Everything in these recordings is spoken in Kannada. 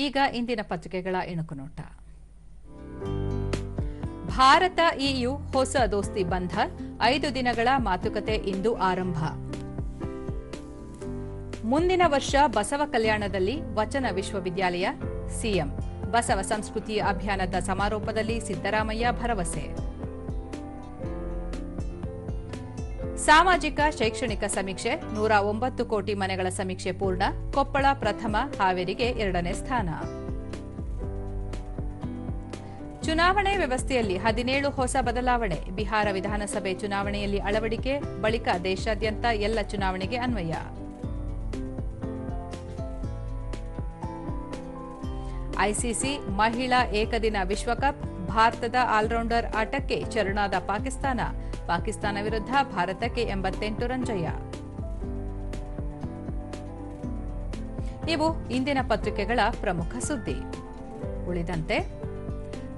ಈಗ ಇಂದಿನ ಪತ್ರಿಕೆಗಳ ಇಣುಕು ನೋಟ. ಭಾರತ ಇಯು ಹೊಸ ದೋಸ್ತಿ ಬಂಧ, ಐದು ದಿನಗಳ ಮಾತುಕತೆ ಇಂದು ಆರಂಭ. ಮುಂದಿನ ವರ್ಷ ಬಸವ ಕಲ್ಯಾಣದಲ್ಲಿ ವಚನ ವಿಶ್ವವಿದ್ಯಾಲಯ, ಸಿಎಂ. ಬಸವ ಸಂಸ್ಕೃತಿ ಅಭಿಯಾನದ ಸಮಾರೋಪದಲ್ಲಿ ಸಿದ್ದರಾಮಯ್ಯ ಭರವಸೆ. ಸಾಮಾಜಿಕ, ಶೈಕ್ಷಣಿಕ ಸಮೀಕ್ಷೆ, ನೂರ ಒಂಬತ್ತು ಕೋಟಿ ಮನೆಗಳ ಸಮೀಕ್ಷೆ ಪೂರ್ಣ, ಕೊಪ್ಪಳ ಪ್ರಥಮ, ಹಾವೇರಿಗೆ ಎರಡನೇ ಸ್ಥಾನ. ಚುನಾವಣೆ ವ್ಯವಸ್ಥೆಯಲ್ಲಿ ಹದಿನೇಳು ಹೊಸ ಬದಲಾವಣೆ. ಬಿಹಾರ ವಿಧಾನಸಭೆ ಚುನಾವಣೆಯಲ್ಲಿ ಅಳವಡಿಕೆ, ಬಳಿಕ ದೇಶಾದ್ಯಂತ ಎಲ್ಲ ಚುನಾವಣೆಗೆ ಅನ್ವಯ. ಐಸಿಸಿ ಮಹಿಳಾ ಏಕದಿನ ವಿಶ್ವಕಪ್, ಭಾರತದ ಆಲ್ರೌಂಡರ್ ಆಟಕ್ಕೆ ಚರಣಾದ ಪಾಕಿಸ್ತಾನ. ಪಾಕಿಸ್ತಾನ ವಿರುದ್ಧ ಭಾರತಕ್ಕೆ ಎಂಬತ್ತೆಂಟು ರನ್ ಜಯ. ಇವು ಇಂದಿನ ಪತ್ರಿಕೆಗಳ ಪ್ರಮುಖ ಸುದ್ದಿ. ಉಳಿದಂತೆ,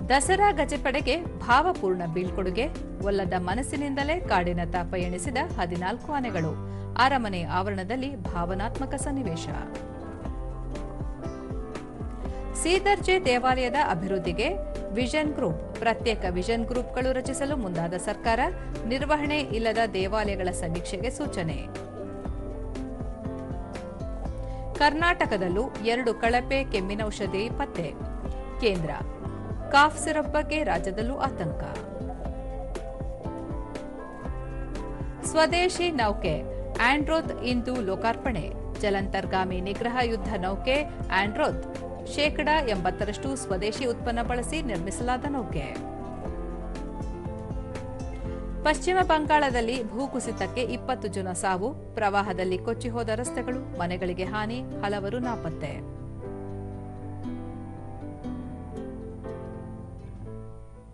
ದಸರಾ ಗಜಪಡೆಗೆ ಭಾವಪೂರ್ಣ ಬೀಳ್ಕೊಡುಗೆ, ಒಲ್ಲದ ಮನಸ್ಸಿನಿಂದಲೇ ಕಾಡಿನತ್ತ ಪಯಣಿಸಿದ ಹದಿನಾಲ್ಕು ಆನೆಗಳು. ಅರಮನೆ ಆವರಣದಲ್ಲಿ ಭಾವನಾತ್ಮಕ ಸನ್ನಿವೇಶ. ಸೀದರ್ಜೆ ದೇವಾಲಯದ ಅಭಿವೃದ್ಧಿಗೆ ವಿಷನ್ ಗ್ರೂಪ್, ಪ್ರತ್ಯೇಕ ವಿಷನ್ ಗ್ರೂಪ್ಗಳು ರಚಿಸಲು ಮುಂದಾದ ಸರ್ಕಾರ ನಿರ್ವಹಣೆ ಇಲ್ಲದ ದೇವಾಲಯಗಳ ಸಮೀಕ್ಷೆಗೆ ಸೂಚನೆ. ಕರ್ನಾಟಕದಲ್ಲೂ ಎರಡು ಕಳಪೆ ಕೆಮ್ಮಿನೌಷಧಿ ಪತ್ತೆ. ಕೇಂದ್ರ, ಕಾಫ್ ಸಿರಪ್ ಬಗ್ಗೆ ರಾಜ್ಯದಲ್ಲೂ ಆತಂಕ. ಸ್ವದೇಶಿ ನೌಕೆ, ಆಂಡ್ರೋತ್ ಇಂದು ಲೋಕಾರ್ಪಣೆ. ಜಲಂತರ್ಗಾಮಿ ನಿಗ್ರಹ ಯುದ್ಧ ನೌಕೆ, ಆಂಡ್ರೋತ್ ಶೇಕಡ ಎಂಬತ್ತರಷ್ಟು ಸ್ವದೇಶಿ ಉತ್ಪನ್ನ ಬಳಸಿ ನಿರ್ಮಿಸಲಾದ ನೌಕೆ. ಪಶ್ಚಿಮ ಬಂಗಾಳದಲ್ಲಿ ಭೂಕುಸಿತಕ್ಕೆ ಇಪ್ಪತ್ತು ಜನ ಸಾವು, ಪ್ರವಾಹದಲ್ಲಿ ಕೊಚ್ಚಿಹೋದ ರಸ್ತೆಗಳು, ಮನೆಗಳಿಗೆ ಹಾನಿ, ಹಲವರು ನಾಪತ್ತೆ.